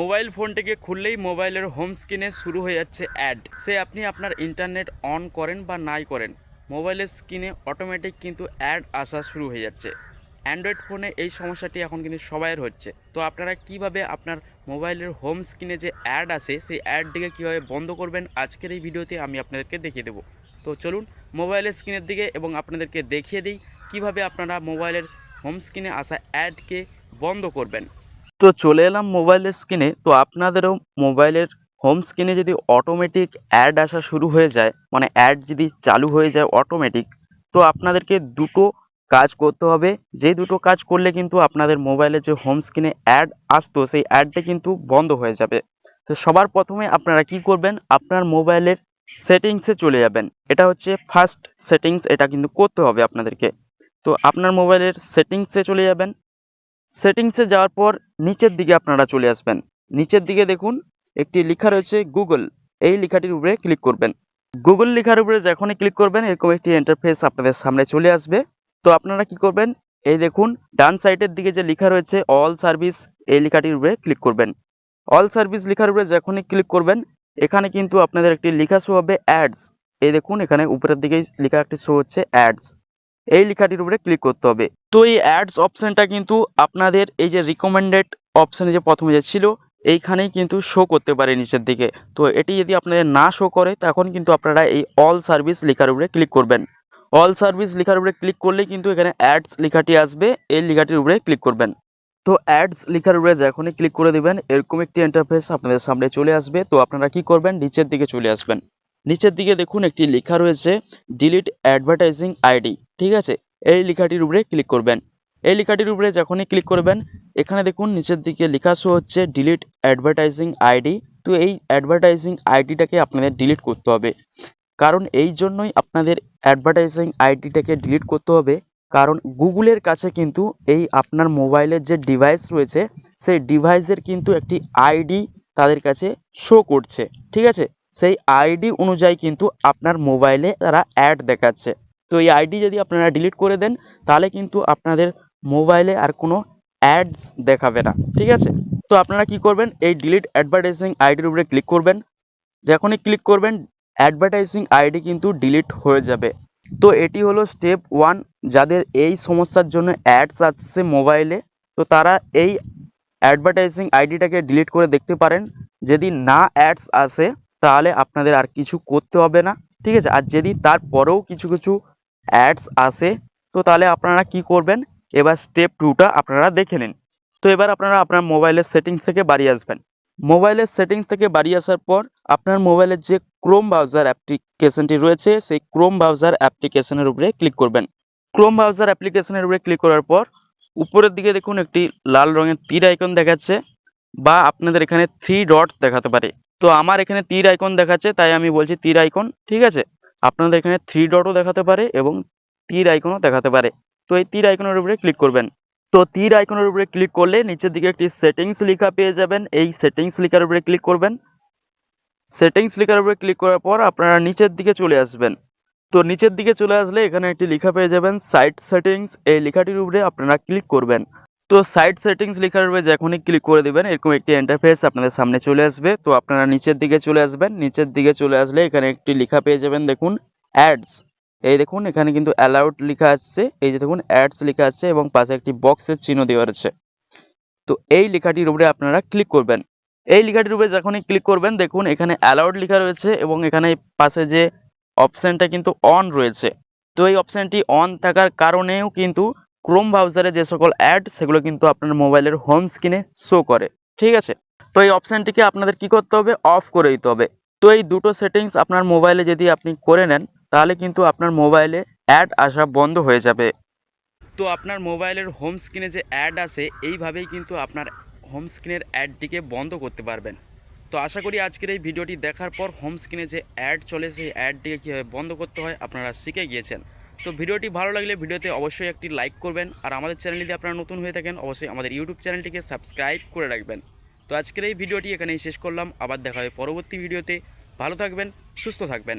Mobile ফোনটিকে খুললেই মোবাইলের home স্ক্রিনে শুরু হয়ে যাচ্ছে অ্যাড। সে আপনি আপনার ইন্টারনেট অন করেন বা নাই করেন, মোবাইলের স্ক্রিনে অটোমেটিক কিন্তু অ্যাড আসা শুরু হয়ে যাচ্ছে। অ্যান্ড্রয়েড ফোনে এই সমস্যাটি এখন কিন্তু সবাইয়ের হচ্ছে। তো আপনারা কীভাবে আপনার মোবাইলের হোম স্ক্রিনে যে অ্যাড আসে সেই অ্যাডটিকে কীভাবে বন্ধ করবেন, আজকের এই ভিডিওতে আমি আপনাদেরকে দেখিয়ে দেবো। তো চলুন মোবাইলের স্ক্রিনের দিকে এবং আপনাদেরকে দেখিয়ে দিই কীভাবে আপনারা মোবাইলের হোম স্ক্রিনে আসা অ্যাডকে বন্ধ করবেন। তো চলে এলাম মোবাইলের স্ক্রিনে তো আপনাদেরও মোবাইলের হোম স্ক্রিনে যদি অটোমেটিক অ্যাড আসা শুরু হয়ে যায় মানে অ্যাড যদি চালু হয়ে যায় অটোমেটিক তো আপনাদেরকে দুটো কাজ করতে হবে। যেই দুটো কাজ করলে কিন্তু আপনাদের মোবাইলে যে হোম স্ক্রিনে অ্যাড আসতো, সেই অ্যাডটা কিন্তু বন্ধ হয়ে যাবে। তো সবার প্রথমে আপনারা কি করবেন, আপনার মোবাইলের সেটিংসে চলে যাবেন। এটা হচ্ছে ফার্স্ট সেটিংস এটা কিন্তু করতে হবে আপনাদেরকে। তো আপনার মোবাইলের সেটিংসে চলে যাবেন। সেটিংসে যাওয়ার পর নিচের দিকে আপনারা চলে আসবেন। নিচের দিকে দেখুন, একটি লেখা রয়েছে গুগল এই লেখাটির উপরে ক্লিক করবেন। গুগল লেখার উপরে যখনই ক্লিক করবেন, এরকম একটি ইন্টারফেস আপনাদের সামনে চলে আসবে। তো আপনারা কি করবেন? এই দেখুন, ডান সাইডের দিকে যে লেখা রয়েছে অল সার্ভিস এই লেখাটির উপরে ক্লিক করবেন। অল সার্ভিস লেখার উপরে যখনই ক্লিক করবেন, এখানে কিন্তু আপনাদের একটি লেখা শো হবে অ্যাডস এই দেখুন, এখানে উপরের দিকে লেখা একটি শো হচ্ছে অ্যাডস এই লেখাটির উপরে ক্লিক করতে হবে। তো এই অ্যাডস অপশনটা কিন্তু আপনাদের এই যে রিকমেন্ডেড অপশানে যে প্রথমে যে ছিল, এইখানেই কিন্তু শো করতে পারে নিচের দিকে। তো এটি যদি আপনাদের না শো করে, তখন কিন্তু আপনারা এই অল সার্ভিস লেখার উপরে ক্লিক করবেন। অল সার্ভিস লেখার উপরে ক্লিক করলেই কিন্তু এখানে অ্যাডস লেখাটি আসবে, এই লেখাটির উপরে ক্লিক করবেন। তো অ্যাডস লেখার উপরে যখনই ক্লিক করে দিবেন, এরকম একটি ইন্টারফেস আপনাদের সামনে চলে আসবে। তো আপনারা কি করবেন? নিচের দিকে চলে আসবেন। নিচের দিকে দেখুন একটি লেখা রয়েছে ডিলিট অ্যাডভার্টাইজিং আইডি ঠিক আছে? এই লেখাটির উপরে ক্লিক করবেন। এই লেখাটির উপরে যখনই ক্লিক করবেন, এখানে দেখুন নিচের দিকে লেখা শো হচ্ছে ডিলিট অ্যাডভার্টাইজিং আইডি তো এই অ্যাডভার্টাইজিং আইডিটাকে আপনাদের ডিলিট করতে হবে। কারণ এই জন্যই আপনাদের অ্যাডভার্টাইজিং আইডিটাকে ডিলিট করতে হবে, কারণ গুগলের কাছে কিন্তু এই আপনার মোবাইলের যে ডিভাইস রয়েছে, সেই ডিভাইসের কিন্তু একটি আইডি তাদের কাছে শো করছে, ঠিক আছে? সেই আইডি অনুযায়ী কিন্তু আপনার মোবাইলে তারা অ্যাড দেখাচ্ছে। তো এই আইডি যদি আপনারা ডিলিট করে দেন, তাহলে কিন্তু আপনাদের মোবাইলে আর কোনো অ্যাডস দেখাবে না, ঠিক আছে? তো আপনারা কি করবেন, এই ডিলিট অ্যাডভার্টাইজিং আইডির উপরে ক্লিক করবেন। যখনই ক্লিক করবেন অ্যাডভার্টাইজিং আইডি কিন্তু ডিলিট হয়ে যাবে। তো এটি হলো স্টেপ ওয়ান যাদের এই সমস্যার জন্য অ্যাডস আসছে মোবাইলে, তো তারা এই অ্যাডভার্টাইজিং আইডিটাকে ডিলিট করে দেখতে পারেন। যদি না অ্যাডস আসে তাহলে আপনাদের আর কিছু করতে হবে না, ঠিক আছে? আর যদি তারপরেও কিছু কিছু অ্যাডস আসে, তো তাহলে আপনারা কি করবেন? এবার স্টেপ টুটা আপনারা দেখে নিন। তো এবার আপনারা আপনার মোবাইলের সেটিংস থেকে বাড়িয়ে আসবেন। মোবাইলের সেটিংস থেকে বাড়ি আসার পর আপনার মোবাইলের যে ক্রোম ব্রাউজার অ্যাপ্লিকেশনটি রয়েছে, সেই ক্রোম ব্রাউজার অ্যাপ্লিকেশনের উপরে ক্লিক করবেন। ক্রোম ব্রাউজার অ্যাপ্লিকেশনের উপরে ক্লিক করার পর উপরের দিকে দেখুন একটি লাল রঙের তীর আইকন দেখাচ্ছে, বা আপনাদের এখানে থ্রি ডট দেখাতে পারে। তো আমার এখানে তীর আইকন দেখাচ্ছে, তাই আমি বলছি তীর আইকন ঠিক আছে? আপনাদের এখানে থ্রি ডটও দেখাতে পারে এবং তীর আইকনও দেখাতে পারে। তো এই তীর আইকনের উপরে ক্লিক করবেন। তো তীর আইকনের উপরে ক্লিক করলে নিচের দিকে একটি সেটিংস লেখা পেয়ে যাবেন। এই সেটিংস লেখার উপরে ক্লিক করবেন। সেটিংস লেখার উপরে ক্লিক করার পর আপনারা নিচের দিকে চলে আসবেন। তো নিচের দিকে চলে আসলে এখানে একটি লেখা পেয়ে যাবেন সাইট সেটিংস এই লেখাটির উপরে আপনারা ক্লিক করবেন। তো সাইট সেটিংস লেখার উপরে যখনই ক্লিক করে দিবেন। এরকম একটি ইন্টারফেস আপনাদের সামনে চলে আসবে। তো আপনারা নিচের দিকে চলে আসবেন। নিচের দিকে চলে আসলে এখানে একটি লেখা পেয়ে যাবেন, দেখুন অ্যাডস এই দেখুন, এখানে কিন্তু অ্যালাউড লেখা আসছে এই যে দেখুন অ্যাডস লেখা আছে এবং পাশে একটি বক্সের চিহ্ন দেওয়া আছে তো এই লেখাটির উপরে আপনারা ক্লিক করবেন। এই লেখাটির উপরে যখনই ক্লিক করবেন, দেখুন, এখানে অ্যালাউড লেখা রয়েছে এবং এখানে পাশে যে অপশানটা কিন্তু অন রয়েছে। তো এই অপশানটি অন থাকার কারণেও কিন্তু ক্রোম ব্রাউজারে যে সকল অ্যাড সেগুলো কিন্তু আপনার মোবাইলের হোম স্ক্রিনে শো করে। ঠিক আছে? তো এই অপশানটিকে আপনাদের কি করতে হবে? অফ করে দিতে হবে। তো এই দুটো সেটিংস আপনার মোবাইলে যদি আপনি করে নেন, তাহলে কিন্তু আপনার মোবাইলে অ্যাড আসা বন্ধ হয়ে যাবে। তো আপনার মোবাইলের হোম স্ক্রিনে যে অ্যাড আসে এইভাবেই কিন্তু আপনার হোম স্ক্রিনের অ্যাডটিকে বন্ধ করতে পারবেন। তো আশা করি আজকের এই ভিডিওটি দেখার পর হোম স্ক্রিনে যে অ্যাড চলে, সেই অ্যাডটিকে কীভাবে বন্ধ করতে হয় আপনারা শিখে গিয়েছেন। তো ভিডিওটি ভালো লাগলে ভিডিওতে অবশ্যই একটি লাইক করবেন, আর আমাদের চ্যানেল যদি আপনারা নতুন হয়ে থাকেন, অবশ্যই আমাদের ইউটিউব চ্যানেলটিকে সাবস্ক্রাইব করে রাখবেন। তো আজকের এই ভিডিওটি এখানেই শেষ করলাম, আবার দেখা হবে পরবর্তী ভিডিওতে। ভালো থাকবেন, সুস্থ থাকবেন।